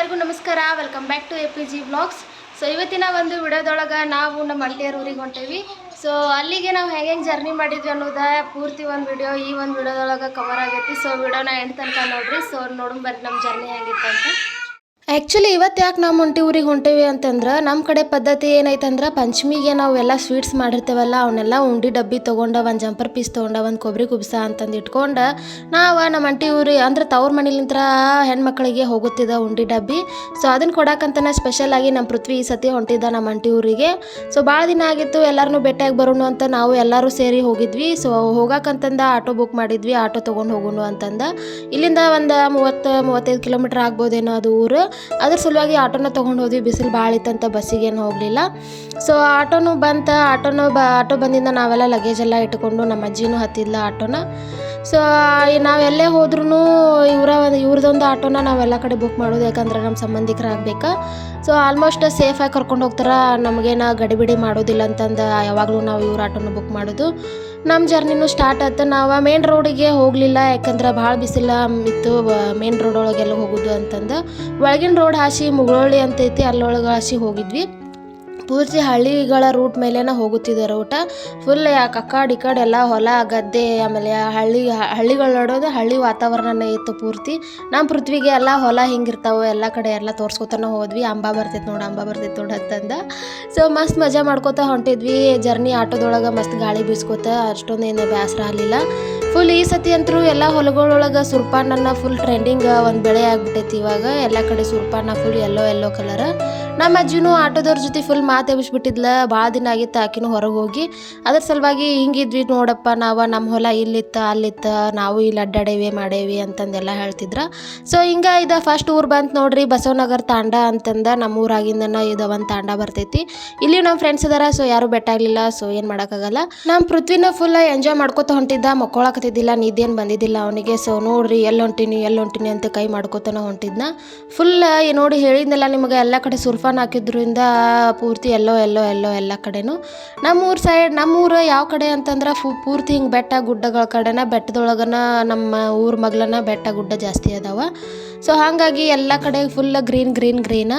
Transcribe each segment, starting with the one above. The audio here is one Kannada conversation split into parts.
ಎಲ್ಲರಿಗೂ ನಮಸ್ಕಾರ. Welcome back to A P G blogs so ಇವತ್ತಿನ ಒಂದು ವಿಡಿಯೋದೊಳಗೆ ನಾವು ನಮ್ಮ ಅಂಟಿಯರ್ ಊರಿಗೆ ಹೊಂಟೇವಿ. ಸೊ ಅಲ್ಲಿಗೆ ನಾವು ಹೆಂಗೆ ಹೆಂಗೆ ಜರ್ನಿ ಮಾಡಿದ್ವಿ ಅನ್ನೋದ ಪೂರ್ತಿ ಒಂದು ವಿಡಿಯೋ ಈ ಒಂದು ವಿಡಿಯೋದೊಳಗೆ ಕವರ್ ಆಗೈತಿ. ಸೊ ವಿಡಿಯೋನ ಎಂಡ್ ತನಕ ನೋಡ್ರಿ. ಸೊ ನೋಡೋಣ ಬರ್ರಿ ನಮ್ಮ ಜರ್ನಿ ಹೆಂಗಿತ್ತು ಆ್ಯಕ್ಚುಲಿ ಇವತ್ತು ಯಾಕೆ ನಾವು ಹೊಂಟಿ ಊರಿಗೆ ಹೊಂಟೇವಿ ಅಂತಂದ್ರೆ ನಮ್ಮ ಕಡೆ ಪದ್ಧತಿ ಏನೈತೆ ಅಂದ್ರೆ ಪಂಚಮಿಗೆ ನಾವು ಎಲ್ಲ ಸ್ವೀಟ್ಸ್ ಮಾಡಿರ್ತೇವಲ್ಲ ಅವನ್ನೆಲ್ಲ ಉಂಡಿ ಡಬ್ಬಿ ತೊಗೊಂಡ, ಒಂದು ಜಂಪರ್ ಪೀಸ್ ತೊಗೊಂಡ, ಒಂದು ಕೊಬ್ಬರಿ ಕುಬ್ಸ ಅಂತಂದು ಇಟ್ಕೊಂಡು, ನಾವು ನಮ್ಮ ಅಂಟಿ ಊರಿ, ಅಂದ್ರೆ ತವ್ರ ಮನೇಲಿಂತ್ರ ಹೆಣ್ಮಕ್ಳಿಗೆ ಹೋಗುತ್ತಿದ್ದ ಉಂಡಿ ಡಬ್ಬಿ. ಸೊ ಅದನ್ನು ಕೊಡೋಕ್ಕಂತನೇ ಸ್ಪೆಷಲ್ ಆಗಿ ನಮ್ಮ ಪೃಥ್ವಿ ಈ ಸತಿ ಹೊಂಟಿದ್ದ ನಮ್ಮ ಅಂಟಿ ಊರಿಗೆ. ಸೊ ಭಾಳ ದಿನ ಆಗಿತ್ತು ಎಲ್ಲರನ್ನೂ ಭೇಟಿಯಾಗಿ ಬರೋಣ ಅಂತ ನಾವು ಎಲ್ಲರೂ ಸೇರಿ ಹೋಗಿದ್ವಿ. ಸೊ ಹೋಗಕ್ಕಂತಂದ ಆಟೋ ಬುಕ್ ಮಾಡಿದ್ವಿ, ಆಟೋ ತೊಗೊಂಡು ಹೋಗೋಣ ಅಂತಂದ. ಇಲ್ಲಿಂದ ಒಂದು ಮೂವತ್ತು, ಮೂವತ್ತೈದು ಕಿಲೋಮೀಟ್ರ್ ಆಗ್ಬೋದೇನೋ ಅದು ಊರು. ಅದ್ರ ಸಲುವಾಗಿ ಆಟೋನ ತೊಗೊಂಡು ಹೋದ್ವಿ. ಬಿಸಿಲು ಭಾಳ ಇತ್ತಂತ ಬಸ್ಸಿಗೇನು ಹೋಗಲಿಲ್ಲ. ಸೊ ಆಟೋನು ಬಂತ, ಆಟೋನು ಬ, ಆಟೋ ಬಂದಿಂದ ನಾವೆಲ್ಲ ಲಗೇಜ್ ಎಲ್ಲ ಇಟ್ಕೊಂಡು ನಮ್ಮ ಅಜ್ಜಿನೂ ಹತ್ತಿದ್ಲ ಆಟೋನ. ಸೊ ನಾವೆಲ್ಲೇ ಹೋದ್ರೂ ಇವರ ಇವ್ರದ್ದೊಂದು ಆಟೋನ ನಾವೆಲ್ಲ ಕಡೆ ಬುಕ್ ಮಾಡೋದು ಯಾಕಂದ್ರೆ ನಮ್ಮ ಸಂಬಂಧಿಕರ ಆಗ್ಬೇಕಾ ಸೊ ಆಲ್ಮೋಸ್ಟ್ ಸೇಫಾಗಿ ಕರ್ಕೊಂಡು ಹೋಗ್ತಾರೆ, ನಮಗೇನ ಗಡಿಬಿಡಿ ಮಾಡೋದಿಲ್ಲ ಅಂತಂದು ಯಾವಾಗಲೂ ನಾವು ಇವ್ರ ಆಟೋನ ಬುಕ್ ಮಾಡೋದು. ನಮ್ಮ ಜರ್ನಿನೂ ಸ್ಟಾರ್ಟ್ ಆಯ್ತು ನಾವು ಮೇನ್ ರೋಡಿಗೆ ಹೋಗಲಿಲ್ಲ, ಯಾಕಂದ್ರೆ ಭಾಳ ಬಿಸಿಲ ಇತ್ತು ಮೇನ್ ರೋಡ್ ಒಳಗೆಲ್ಲ ಹೋಗೋದು ಅಂತಂದು. ಒಳಗಿನ ರೋಡ್ ಹಾಸಿ ಮುಗುಳೊಳ್ಳಿ ಅಂತೈತಿ, ಅಲ್ಲೊಳಗೆ ಹಾಸಿ ಹೋಗಿದ್ವಿ. ಪೂರ್ತಿ ಹಳ್ಳಿಗಳ ರೂಟ್ ಮೇಲೇನ ಹೋಗುತ್ತಿದೆ ರೂಟ ಫುಲ್ ಯಾಕೆ ಕಡೆ ಈ ಕಡೆ ಎಲ್ಲ ಹೊಲ, ಗದ್ದೆ, ಆಮೇಲೆ ಹಳ್ಳಿ, ಹಳ್ಳಿಗಳು ನೋಡೋದು ಹಳ್ಳಿ ವಾತಾವರಣನೇ ಇತ್ತು ಪೂರ್ತಿ. ನಮ್ಮ ಪೃಥ್ವಿಗೆ ಎಲ್ಲ ಹೊಲ ಹಿಂಗಿರ್ತಾವೆ, ಎಲ್ಲ ಕಡೆ ಎಲ್ಲ ತೋರ್ಸ್ಕೊತಾನೆ ಹೋದ್ವಿ. ಅಂಬ ಬರ್ತೈತೆ ನೋಡಿ, ಅಂಬ ಬರ್ತೈತೆ ನೋಡಿ ಅಂತಂದ ಸೊ ಮಸ್ತ್ ಮಜಾ ಮಾಡ್ಕೋತಾ ಹೊಂಟಿದ್ವಿ. ಜರ್ನಿ ಆಟೋದೊಳಗೆ ಮಸ್ತ್ ಗಾಳಿ ಬೀಸ್ಕೋತ, ಅಷ್ಟೊಂದೇನು ಬೇಸರ ಆಗಲಿಲ್ಲ. ಫುಲ್ ಈ ಸತಿ ಅಂತರೂ ಎಲ್ಲ ಹೊಲಗಳೊಳಗೆ ಸುರ್ಪಾನನ್ನ ಫುಲ್ ಟ್ರೆಂಡಿಂಗ್ ಒಂದು ಬೆಳೆ ಆಗ್ಬಿಟ್ಟೈತಿ ಇವಾಗ. ಎಲ್ಲ ಕಡೆ ಸುರ್ಪಾನ ಫುಲ್ ಎಲ್ಲೋ ಎಲ್ಲೋ ಕಲರ್ ನಮ್ಮ ಅಜ್ಜಿನೂ ಆಟೋದವ್ರ ಜೊತೆ ಫುಲ್ ಮಾತು ಎಬ್ಬಿಸ್ಬಿಟ್ಟಿದ್ಲ ಭಾಳ ದಿನ ಆಗಿತ್ತು ಆಕಿನೂ ಹೊರಗೆ ಹೋಗಿ. ಅದ್ರ ಸಲುವಾಗಿ ಹಿಂಗಿದ್ವಿ ನೋಡಪ್ಪ ನಾವು ನಮ್ಮ ಹೊಲ ಇಲ್ಲಿತ್ತ, ಅಲ್ಲಿತ್ತ, ನಾವು ಇಲ್ಲಿ ಅಡ್ಡಾಡೇವಿ, ಮಾಡೇವಿ ಅಂತಂದೆಲ್ಲ ಹೇಳ್ತಿದ್ರ. ಸೊ ಹಿಂಗ ಇದು ಫಸ್ಟ್ ಊರು ಬಂತು ನೋಡ್ರಿ ಬಸವನಗರ ತಾಂಡ ಅಂತಂದ ನಮ್ಮ ಊರಾಗಿಂದನ ಇದು ಒಂದು ತಾಂಡ ಬರ್ತೈತಿ. ಇಲ್ಲಿ ನಮ್ಮ ಫ್ರೆಂಡ್ಸ್ ಇದಾರ ಸೊ ಯಾರು ಬೆಟ್ಟಾಗಲಿಲ್ಲ ಸೊ ಏನು ಮಾಡೋಕ್ಕಾಗಲ್ಲ. ನಮ್ಮ ಪೃಥ್ವಿನ ಫುಲ್ ಎಂಜಾಯ್ ಮಾಡ್ಕೊತ ಹೊಂಟಿದ್ದ ಮಕ್ಕೊಳಕತ್ತಿದ್ದಿಲ್ಲ ನಿದ್ದೇನು ಬಂದಿದ್ದಿಲ್ಲ ಅವನಿಗೆ. ಸೊ ನೋಡ್ರಿ ಎಲ್ಲಿ ಹೊಂಟಿನಿ ಎಲ್ಲಿ ಅಂತ ಕೈ ಮಾಡ್ಕೋತಾನ ಹೊಂಟಿದ್ನ. ಫುಲ್ ನೋಡಿ ಹೇಳಿದ್ನಲ್ಲ ನಿಮಗೆ, ಎಲ್ಲ ಕಡೆ ಸುರ್ಫಾನ್ ಹಾಕಿದ್ರಿಂದ ಪೂರ್ತಿ ಎಲ್ಲೋ ಎಲ್ಲೋ ಎಲ್ಲೋ, ಎಲ್ಲ ಕಡೆನೂ. ನಮ್ಮೂರು ಸೈಡ್ ನಮ್ಮೂರು ಯಾವ ಕಡೆ ಅಂತಂದ್ರೆ ಫು, ಪೂರ್ತಿ ಹಿಂಗೆ ಬೆಟ್ಟ ಗುಡ್ಡಗಳ ಕಡೆನ, ಬೆಟ್ಟದೊಳಗನ ನಮ್ಮ ಊರ ಮಗ್ಲನ ಬೆಟ್ಟ ಗುಡ್ಡ ಜಾಸ್ತಿ ಅದಾವ. ಸೊ ಹಾಗಾಗಿ ಎಲ್ಲ ಕಡೆ ಫುಲ್ ಗ್ರೀನ್ ಗ್ರೀನ್ ಗ್ರೀನ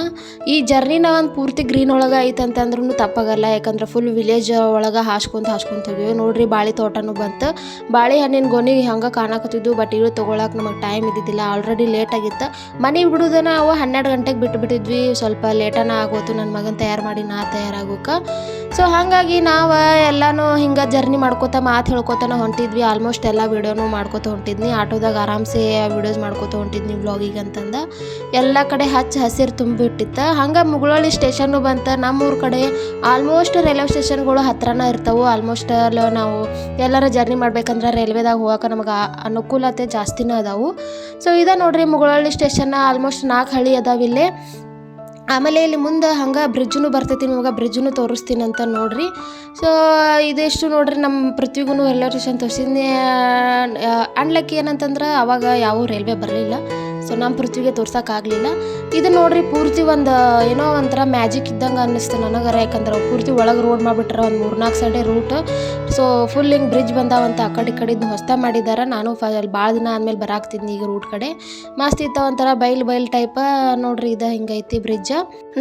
ಈ ಜರ್ನಿನ ಒಂದು ಪೂರ್ತಿ ಗ್ರೀನ್ ಒಳಗೆ ಐತೆ ಅಂತಂದ್ರೂ ತಪ್ಪಾಗಲ್ಲ. ಯಾಕಂದ್ರೆ ಫುಲ್ ವಿಲೇಜ್ ಒಳಗೆ ಹಾಸ್ಕೊಂತ ಹಾಸ್ಕೊಂತ ಹೋಗಿವಿ. ನೋಡ್ರಿ ಬಾಳೆ ತೋಟನೂ ಬಂತು. ಬಾಳೆ ಹಣ್ಣಿನ ಗೊನೆ ಹಂಗೆ ಕಾಣಕತ್ತಿದ್ದು ಬಟ್ ಇಳು ತೊಗೊಳಕ್ಕೆ ನಮಗೆ ಟೈಮ್ ಇದ್ದಿದ್ದಿಲ್ಲ. ಆಲ್ರೆಡಿ ಲೇಟ್ ಆಗಿತ್ತು. ಮನೆ ಬಿಡೋದನ್ನ ನಾವು ಹನ್ನೆರಡು ಗಂಟೆಗೆ ಬಿಟ್ಟುಬಿಟ್ಟಿದ್ವಿ ಸ್ವಲ್ಪ ಲೇಟನ ಆಗೋತು. ನನ್ನ ಮಗನ ತಯಾರು ಮಾಡಿ ನಾ ತಯಾರಾಗೋಕೆ. ಸೊ ಹಾಗಾಗಿ ನಾವು ಎಲ್ಲನೂ ಹಿಂಗೆ ಜರ್ನಿ ಮಾಡ್ಕೋತ ಮಾತು ಹೇಳ್ಕೊತಾನ ಹೊಂಟಿದ್ವಿ. ಆಲ್ಮೋಸ್ಟ್ ಎಲ್ಲ ವೀಡಿಯೋನು ಮಾಡ್ಕೋತ ಹೊಂಟಿದ್ನಿ. ಆಟೋದಾಗ ಆರಾಮ್ಸೆ ವೀಡಿಯೋಸ್ ಮಾಡ್ಕೋತ ಹೊಂಟಿದ್ನಿ ಬ್ಲಾಗಿಗೆ ಅಂತಂದ ಎಲ್ಲ ಕಡೆ ಹಚ್ಚ ಹಸಿರು ತುಂಬಿಟ್ಟಿತ್ತು. ಹಂಗೆ ಮುಗುಳಳ್ಳಿ ಸ್ಟೇಷನ್ನು ಬಂತ. ನಮ್ಮೂರ ಕಡೆ ಆಲ್ಮೋಸ್ಟ್ ರೈಲ್ವೆ ಸ್ಟೇಷನ್ಗಳು ಹತ್ರನ ಇರ್ತವೆ. ಆಲ್ಮೋಸ್ಟ್ ಅಲ್ಲಿ ನಾವು ಎಲ್ಲರ ಜರ್ನಿ ಮಾಡ್ಬೇಕಂದ್ರೆ ರೈಲ್ವೆದಾಗ ಹೋಗೋಕೆ ನಮಗೆ ಅನುಕೂಲತೆ ಜಾಸ್ತಿನೇ ಅದಾವು. ಸೊ ಇದ ನೋಡ್ರಿ ಮುಗುಳಳ್ಳಿ ಸ್ಟೇಷನ್ ಆಲ್ಮೋಸ್ಟ್ ನಾಲ್ಕು ಅದಾವ ಇಲ್ಲಿ. ಆಮೇಲೆ ಇಲ್ಲಿ ಮುಂದೆ ಹಂಗೆ ಬ್ರಿಡ್ಜ್ನು ಬರ್ತೈತಿ. ನಿಮಗೆ ಬ್ರಿಡ್ಜ್ನು ತೋರಿಸ್ತೀನಿ ಅಂತ ನೋಡ್ರಿ. ಸೊ ಇದಿಷ್ಟು ನೋಡ್ರಿ ನಮ್ಮ ಪೃಥ್ವಿಗೂ ರೈಲ್ವೆ ಸ್ಟೇಷನ್ ತೋರಿಸಿದ್ನಿ. ಅನ್ಲಕ್ಕಿ ಏನಂತಂದ್ರೆ ಅವಾಗ ಯಾವ ರೈಲ್ವೆ ಬರಲಿಲ್ಲ. ಸೊ ನಮ್ಮ ಪೃಥ್ವಿಗೆ ತೋರ್ಸೋಕ್ಕಾಗಲಿಲ್ಲ. ಇದು ನೋಡ್ರಿ ಪೂರ್ತಿ ಒಂದು, ಏನೋ ಒಂಥರ ಮ್ಯಾಜಿಕ್ ಇದ್ದಂಗೆ ಅನ್ನಿಸ್ತು ನನಗರ. ಯಾಕಂದ್ರೆ ಪೂರ್ತಿ ಒಳಗೆ ರೋಡ್ ಮಾಡಿಬಿಟ್ರೆ ಒಂದು ಮೂರ್ನಾಲ್ಕು ಸೈಡೆ ರೂಟ್ ಸೊ ಫುಲ್ ಹಿಂಗೆ ಬ್ರಿಡ್ಜ್ ಬಂದಾವಂತ ಆ ಕಡೆ ಈ ಹೊಸ್ತಾ ಮಾಡಿದ್ದಾರೆ ನಾನು ಫ ಅಲ್ಲಿ ಭಾಳ ದಿನ ಆದಮೇಲೆ ಬರಾಕ್ತಿದ್ನಿ ಈಗ ರೂಟ್ ಕಡೆ. ಮಸ್ತ್ ಇತ್ತ ಒಂಥರ ಬೈಲ್ ಬೈಲ್ ಟೈಪ್ ನೋಡ್ರಿ ಇದು ಹಿಂಗೈತಿ ಬ್ರಿಡ್ಜ್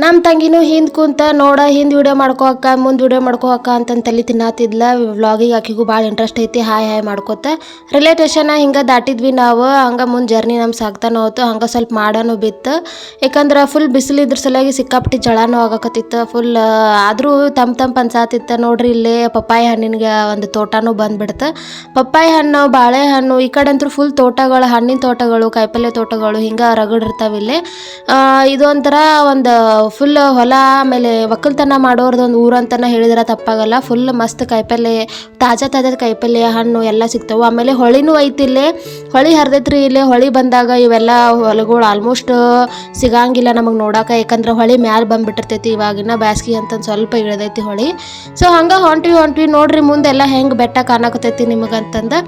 ನಮ್ಮ ತಂಗಿನೂ ಹಿಂದೆ ಕುಂತ ನೋಡ, ಹಿಂದೆ ವಿಡಿಯೋ ಮಾಡ್ಕೋಕ ಮುಂದೆ ವಿಡಿಯೋ ಮಾಡ್ಕೋಕ ಅಂತಂದು ತಲೆ ತಿನ್ನತ್ತಿದ್ಲ ವ್ಲಾಗಿಗೆ ಆಕಿಗೂ ಭಾಳ ಇಂಟ್ರೆಸ್ಟ್ ಐತಿ. ಹಾಯ್ ಹಾಯ್ ಮಾಡ್ಕೋತ. ರೈಲ್ವೆ ಸ್ಟೇಷನ್ ಹಿಂಗೆ ದಾಟಿದ್ವಿ ನಾವು. ಹಂಗೆ ಮುಂದೆ ಜರ್ನಿ ನಮ್ಮ ಸಾಗ್ತಾನೆ ಹೋತು, ಹಂಗೆ ಸ್ವಲ್ಪ ಮಾಡೋನು ಬಿತ್ತು. ಯಾಕಂದ್ರೆ ಫುಲ್ ಬಿಸಿಲು ಇದ್ರ ಸಲುವಾಗಿ ಸಿಕ್ಕಾಪಟ್ಟಿ ಜಳನೂ ಆಗಕತ್ತಿತ್ತು. ಫುಲ್ ಆದರೂ ತಮ್ಮ ತಂಪು ಅನ್ಸಾತಿತ್ತು. ನೋಡ್ರಿ ಇಲ್ಲೇ ಪಪ್ಪಾಯಿ ಹಣ್ಣಿನ ಒಂದು ತೋಟನೂ ಬಂದ್ಬಿಡ್ತು. ಪಪ್ಪಾಯಿ ಹಣ್ಣು, ಬಾಳೆಹಣ್ಣು, ಈ ಕಡೆ ಅಂತೂ ಫುಲ್ ತೋಟಗಳು, ಹಣ್ಣಿನ ತೋಟಗಳು ಕಾಯಿಪಲ್ಯ ತೋಟಗಳು, ಹಿಂಗೆ ರಗಡಿರ್ತಾವೆ ಇಲ್ಲಿ. ಇದೊಂಥರ ಒಂದು ಫುಲ್ ಹೊಲ, ಆಮೇಲೆ ಒಕ್ಕಲ್ತನ ಮಾಡೋರ್ದು ಒಂದು ಊರು ಅಂತನ ಹೇಳಿದ್ರೆ ತಪ್ಪಾಗಲ್ಲ. ಫುಲ್ ಮಸ್ತ್ ಕಾಯಿಪಲ್ಲೆ, ತಾಜಾ ತಾಜಾ ಕಾಯಿಪಲ್ಯ ಹಣ್ಣು ಎಲ್ಲ ಸಿಗ್ತಾವೆ. ಆಮೇಲೆ ಹೊಳಿನೂ ಐತಿ ಇಲ್ಲೇ. ಹೊಳಿ ಹರಿದೈತ್ರಿ ಇಲ್ಲೇ, ಹೊಳಿ ಬಂದಾಗ ಇವೆಲ್ಲ ಹೊಲಗಳು ಆಲ್ಮೋಸ್ಟ್ ಸಿಗಂಗಿಲ್ಲ ನಮಗೆ ನೋಡಕ್ಕೆ ಯಾಕಂದ್ರೆ ಹೊಳಿ ಮ್ಯಾಲೆ ಬಂದ್ಬಿಟ್ಟಿರ್ತೈತಿ ಇವಾಗಿನ ಬ್ಯಾಸ್ಗಿ ಅಂತ ಸ್ವಲ್ಪ ಇಳಿದೈತಿ ಹೊಳಿ. ಸೊ ಹಂಗೆ ಹೊಂಟ್ವಿ ಹೊಂಟ್ವಿ ನೋಡ್ರಿ ಮುಂದೆಲ್ಲ ಹೆಂಗೆ ಬೆಟ್ಟ ಕಾಣಕತೈತಿ ನಿಮಗಂತಂದು.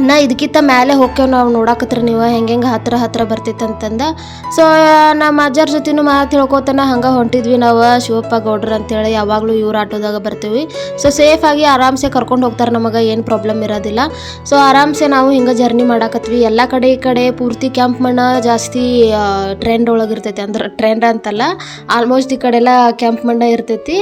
ಇನ್ನು ಇದಕ್ಕಿಂತ ಮೇಲೆ ಹೋಗ್ತೇವೆ ನಾವು ನೋಡಾಕತ್ರ ನೀವು, ಹೆಂಗೆ ಹೆಂಗೆ ಹತ್ತಿರ ಹತ್ರ ಬರ್ತೈತೆ ಅಂತಂದ ಸೊ ನಮ್ಮ ಅಜ್ಜರ ಜೊತೆನೂ ಮಾತು ಹೇಳ್ಕೊತಾನ ಹಂಗೆ ಹೊಂಟಿದ್ವಿ ನಾವು, ಶಿವಪ್ಪ ಗೌಡ್ರು ಅಂತೇಳಿ ಯಾವಾಗಲೂ ಇವ್ರ ಆಟೋದಾಗ ಬರ್ತೀವಿ. ಸೊ ಸೇಫಾಗಿ ಆರಾಮ್ಸೆ ಕರ್ಕೊಂಡು ಹೋಗ್ತಾರೆ ನಮಗೆ, ಏನು ಪ್ರಾಬ್ಲಮ್ ಇರೋದಿಲ್ಲ. ಸೊ ಆರಾಮ್ಸೆ ನಾವು ಹಿಂಗೆ ಜರ್ನಿ ಮಾಡಾಕತ್ವಿ. ಎಲ್ಲ ಕಡೆ ಈ ಕಡೆ ಪೂರ್ತಿ ಕ್ಯಾಂಪ್ ಮಣ್ಣ ಜಾಸ್ತಿ ಟ್ರೆಂಡ್ ಒಳಗೆ ಇರ್ತೈತಿ ಅಂದ್ರೆ ಟ್ರೆಂಡ್ ಅಂತಲ್ಲ ಆಲ್ಮೋಸ್ಟ್ ಈ ಕಡೆ ಎಲ್ಲ ಕ್ಯಾಂಪ್ ಮಣ್ಣ ಇರ್ತೈತಿ.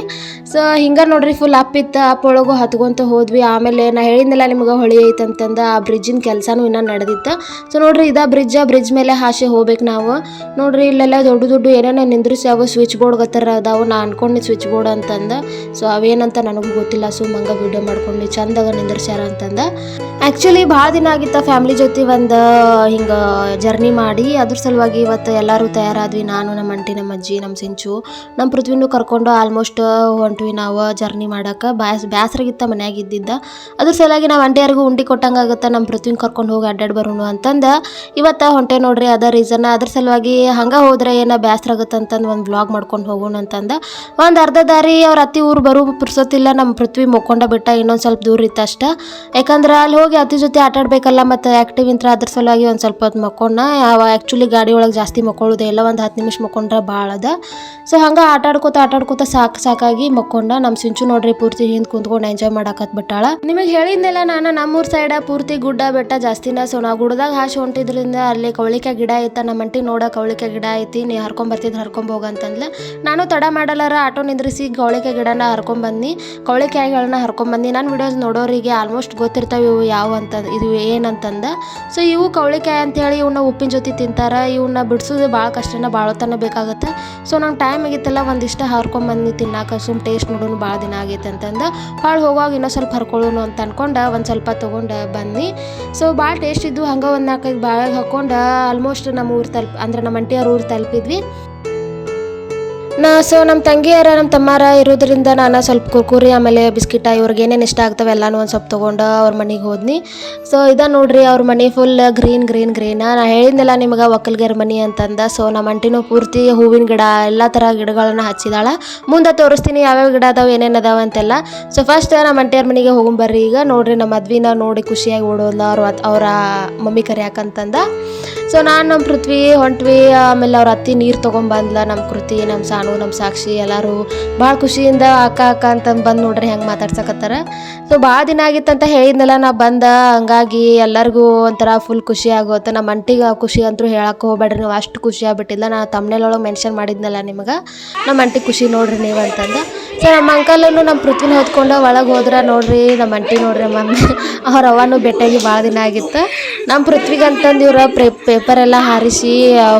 ಸೊ ಹಿಂಗೆ ನೋಡ್ರಿ ಫುಲ್ ಅಪ್ ಇತ್ತು, ಅಪ್ ಒಳಗೂ ಹತ್ಕೊಂತ ಹೋದ್ವಿ. ಆಮೇಲೆ ನಾ ಹೇಳಿದ್ನಲ್ಲ ನಿಮ್ಗೆ ಹೊಳಿ ಐತೆ ಅಂತಂದು ಆ ಬ್ರಿಡ್ಜಿನ ಕೆಲಸನೂ ಇನ್ನೂ ನಡೆದಿತ್ತು. ಸೊ ನೋಡ್ರಿ, ಇದ ಬ್ರಿಡ್ಜ್ ಬ್ರಿಡ್ಜ್ ಮೇಲೆ ಹಾಸೆ ಹೋಗ್ಬೇಕು ನಾವು. ನೋಡ್ರಿ, ಇಲ್ಲೆಲ್ಲ ದೊಡ್ಡ ದೊಡ್ಡ ಏನೇನೋ ನಿಂದ್ರಿಸಿ ಸ್ವಿಚ್ ಬೋರ್ಡ್ ಗತ್ತರ, ಅದಾವು. ನಾ ಅನ್ಕೊಂಡು ಸ್ವಿಚ್ ಬೋರ್ಡ್ ಅಂತಂದ. ಸೊ ಅವೇನಂತ ನನಗೂ ಗೊತ್ತಿಲ್ಲ ಸೊ ಮಂಗ ವಿಡಿಯೋ ಮಾಡ್ಕೊಂಡು, ಚಂದಾಗ ನಿಂದ್ರಿಸ್ಯಾರ ಅಂತಂದ. ಆ್ಯಕ್ಚುಲಿ ಭಾಳ ದಿನ ಆಗಿತ್ತ ಫ್ಯಾಮಿಲಿ ಜೊತೆ ಒಂದು, ಹಿಂಗೆ ಜರ್ನಿ ಮಾಡಿ. ಅದ್ರ ಸಲುವಾಗಿ ಇವತ್ತು ಎಲ್ಲರೂ ತಯಾರಾದ್ವಿ, ನಾನು, ನಮ್ಮ ಅಂಟಿ ನಮ್ಮ ಅಜ್ಜಿ, ನಮ್ಮ ಸಿಂಚು. ನಮ್ಮ ಪೃಥ್ವಿನೂ ಕರ್ಕೊಂಡು ಆಲ್ಮೋಸ್ಟ್ ಹೊಂಟ್ವಿ ನಾವು ಜರ್ನಿ ಮಾಡೋಕೆ. ಬ್ಯಾಸ್, ಬ್ಯಾಸರಾಗಿತ್ತ ಮನ್ಯಾಗ ಇದ್ದಿದ್ದ. ಅದ್ರ ಸಲುವಾಗಿ ನಾವು ಅಂಟಿಯರಿಗೂ ಉಂಡಿ ಕೊಟ್ಟಂಗೆ ಆಗುತ್ತೆ ನಮ್ಮ ಪೃಥ್ವಿನ ಕರ್ಕೊಂಡು ಹೋಗಿ ಅಡ್ಡಾಡಿ ಬರೋಣ ಅಂತಂದು, ಇವತ್ತು ಹೊಂಟೆ ನೋಡ್ರಿ, ಅದ ರೀಸನ್ ಅದ್ರ ಸಲುವಾಗಿ ಹಂಗೆ ಹೋದ್ರೆ ಏನೋ ಬ್ಯಾಸ್ರ ಆಗುತ್ತೆ ಅಂತಂದು ಒಂದು ವ್ಲಾಗ್ ಮಾಡ್ಕೊಂಡು ಹೋಗೋಣ ಅಂತಂದು. ಒಂದು ಅರ್ಧ ದಾರಿ ಅವ್ರ ಅತ್ತಿ ಊರು ಬರೋ ಪುರ್ಸೊತ್ತಿಲ್ಲ, ನಮ್ಮ ಪೃಥ್ವಿ ಮುಕ್ಕೊಂಡ ಬಿಟ್ಟ, ಇನ್ನೊಂದು ಸ್ವಲ್ಪ ದೂರ ಇತ್ತು ಅಷ್ಟ. ಯಾಕಂದ್ರೆ ಅಲ್ಲಿ ಹೋಗಿ ಅತಿ ಜೊತೆ ಆಟ ಆಡಬೇಕಲ್ಲ ಮತ್ತು ಆ್ಯಕ್ಟಿವ್ ಇಂತ್ರ ಅದ್ರ ಸಲುವಾಗಿ ಒಂದು ಸ್ವಲ್ಪ ಹೊತ್ತು ಮಕ್ಕೊಂಡ. ಆ್ಯಕ್ಚುಲಿ ಗಾಡಿ ಒಳಗೆ ಜಾಸ್ತಿ ಮಕ್ಕೊಳ್ಳೋದೇ ಇಲ್ಲ, ಒಂದು ಹತ್ತು ನಿಮಿಷ ಮಕ್ಕೊಂಡ್ರೆ ಭಾಳ ಅದ. ಸೊ ಹಂಗೆ ಆಟ ಆಟಾಡ್ಕೋತ ಆಟ ಆಡ್ಕೋತ ಸಾಕು ಸಾಕಾಗಿ ಮಕ್ಕೊಂಡ. ನಮ್ಮ ಸಿಂಚು ನೋಡ್ರಿ ಪೂರ್ತಿ ಹಿಂದೆ ಕುಂತ್ಕೊಂಡು ಎಂಜಾಯ್ ಮಾಡಾಕತ್ ಬಿಟ್ಟಾಳ ನಿಮಗೆ ಹೇಳಿದ್ನೆಲ್ಲ ನಾನು, ನಮ್ಮೂರ ಸೈಡ ಪೂರ್ತಿ ಗುಡ್ಡ ಬೆಟ್ಟ ಜಾಸ್ತಿನ ಸೊ ನಾವು ಗುಡ್ದಾಗ ಹಾಸಿ ಹೊಂಟಿದ್ರಿಂದ ಅಲ್ಲಿ ಕವಳಿಕೆ ಗಿಡ ಐತ ನಮ್ಮ ಅಂಟಿ ನೋಡ ಕವಳಿಕೆ ಗಿಡ ಐತಿ, ನೀ ಹರ್ಕೊಂಬರ್ತಿದ್ರು ಹರ್ಕೊಂಬೋಗ ಅಂತಂದ್ಲ. ನಾನು ತಡ ಮಾಡಲಾರ ಆಟೋ ನಿಂದ್ರಿಸಿ ಕವಳಿಕೆ ಗಿಡನ ಹರ್ಕೊಂಬಂದು ಕವಳಿಕಾಯಿಗಳನ್ನ ಹರ್ಕೊಂಬಂದು ನಾನು ವಿಡಿಯೋಸ್ ನೋಡೋರಿಗೆ ಆಲ್ಮೋಸ್ಟ್ ಗೊತ್ತಿರ್ತಾವೆ ಇವು ಯಾವ ಅಂತ, ಇದು ಏನಂತಂದ ಸೊ ಇವು ಕವಳಿಕಾಯಿ ಅಂತೇಳಿ ಇವನ್ನ ಉಪ್ಪಿನ ಜೊತೆ ತಿಂತಾರ. ಇವನ್ನ ಬಿಡಿಸೋದು ಭಾಳ ಕಷ್ಟನ ಭಾಳ ತನ ಬೇಕಾಗುತ್ತೆ. ಸೊ ನಂಗೆ ಟೈಮ್ ಆಗಿತ್ತಲ್ಲ, ಒಂದಿಷ್ಟು ಹರ್ಕೊಂಬಂದು ತಿನ್ನಾಕ. ಸುಮ್ ಟೇಸ್ಟ್ ನೋಡೋನು ಭಾಳ ದಿನ ಆಗೈತೆ ಅಂತಂದು. ಭಾಳ ಹೋಗುವಾಗ ಇನ್ನೊಂದು ಸ್ವಲ್ಪ ಹರ್ಕೊಳ್ಳೋನು ಅಂತ ಅನ್ಕೊಂಡು, ಒಂದು ಸ್ವಲ್ಪ ತೊಗೊಂಡು ಬಂದು ಸೊ ಭಾಳ ಟೇಸ್ಟ್ ಇದ್ದು ಹಂಗೆ ಒಂದು ನಾಲ್ಕೈದು ಬಾಳೆಗೆ ಹಾಕ್ಕೊಂಡು ಆಲ್ಮೋಸ್ಟ್ ನಮ್ಮ ಊರು ತಲುಪ, ಅಂದ್ರೆ ನಮ್ಮ ಅಂಟಿಯವ್ರ ಊರು ತಲುಪಿದ್ವಿ. ನಾ ಸೊ ನಮ್ಮ ತಂಗಿಯರ ನಮ್ಮ ತಮ್ಮಾರ ಇರೋದ್ರಿಂದ ನಾನು ಸ್ವಲ್ಪ ಕುರ್ಕುರಿ, ಆಮೇಲೆ ಬಿಸ್ಕಿಟ ಇವ್ರಿಗೆ ಏನೇನು ಇಷ್ಟ ಆಗ್ತವೆ ಎಲ್ಲಾನು ಒಂದು ಸ್ವಲ್ಪ ತೊಗೊಂಡು ಅವ್ರ ಮನೆಗೆ ಹೋದ್ನಿ. ಸೊ ಇದ ನೋಡ್ರಿ ಅವ್ರ ಮನೆ ಫುಲ್ ಗ್ರೀನ್ ಗ್ರೀನ್ ಗ್ರೀನ್ ನಾ ಹೇಳಿದ್ನಲ್ಲ ನಿಮಗೆ ಒಕ್ಕಲ್ಗೆರ ಮನೆ ಅಂತಂದ. ಸೊ ನಮ್ಮ ಅಂಟಿನೂ ಪೂರ್ತಿ ಹೂವಿನ ಗಿಡ, ಎಲ್ಲ ಥರ ಗಿಡಗಳನ್ನ ಹಚ್ಚಿದಾಳ. ಮುಂದೆ ತೋರಿಸ್ತೀನಿ ಯಾವ್ಯಾವ ಗಿಡ ಅದಾವ, ಏನೇನು ಅದಾವ ಅಂತೆಲ್ಲ. ಸೊ ಫಸ್ಟ್ ನಮ್ಮ ಅಂಟಿಯವ್ರ ಮನೆಗೆ ಹೋಗೊಂಬರ್ರಿ ಈಗ ನೋಡ್ರಿ ನಮ್ಮ ಮದ್ವಿನ ನೋಡಿ ಖುಷಿಯಾಗಿ ಓಡೋದ ಅವ್ರ ಅವರ ಮಮ್ಮಿ ಕರಿಯಾಕಂತಂದ ಸೊ ನಾನು ನಮ್ಮ ಪೃಥ್ವಿ ಹೊಂಟ್ವಿ, ಆಮೇಲೆ ಅವ್ರ ಅತ್ತಿ ನೀರು ತೊಗೊಂಬಂದ್ಲ ನಮ್ಮ ಕೃತಿ ನಮ್ಮ ಸಾನು. ನಮ್ಮ ಸಾಕ್ಷಿ ಎಲ್ಲರೂ ಭಾಳ ಖುಷಿಯಿಂದ ಅಕ್ಕ ಅಕ್ಕ ಅಂತಂದು ಬಂದು ನೋಡ್ರಿ ಹೆಂಗೆ ಮಾತಾಡ್ಸಕತ್ತಾರ. ಸೊ ಭಾಳ ದಿನ ಆಗಿತ್ತಂತ ಹೇಳಿದ್ನಲ್ಲ, ನಾ ಬಂದ, ಹಂಗಾಗಿ ಎಲ್ಲರಿಗೂ ಒಂಥರ ಫುಲ್ ಖುಷಿ ಆಗೋತ. ನಮ್ಮ ಅಂಟಿಗೆ ಖುಷಿ ಅಂತೂ ಹೇಳಕ್ಕೆ ಹೋಗ್ಬೇಡ್ರಿ, ನೀವು ಅಷ್ಟು ಖುಷಿ ಆಗ್ಬಿಟ್ಟಿಲ್ಲ ನಾ ತಮ್ಮನೇಲೊಳಗೆ ಮೆನ್ಷನ್ ಮಾಡಿದ್ನಲ್ಲ ನಿಮಗೆ. ನಮ್ಮ ಅಂಟಿ ಖುಷಿ ನೋಡ್ರಿ ನೀವು ಅಂತಂದು. ಸೊ ನಮ್ಮ ಅಂಕಲನ್ನು ನಮ್ಮ ಪೃಥ್ವಿನ ಹೊತ್ಕೊಂಡು ಒಳಗೆ ಹೋದ್ರೆ ನೋಡ್ರಿ, ನಮ್ಮ ಅಂಟಿ ನೋಡ್ರಿ ಮಮ್ಮಿ ಅವ್ರ ಅವನು ಭೇಟಿಯಾಗಿ ಭಾಳ ದಿನ ಆಗಿತ್ತು. ನಮ್ಮ ಪೃಥ್ವಿಗೆ ಅಂತಂದು ಇವ್ರ ಪೇಪರ್ ಎಲ್ಲ ಹಾರಿಸಿ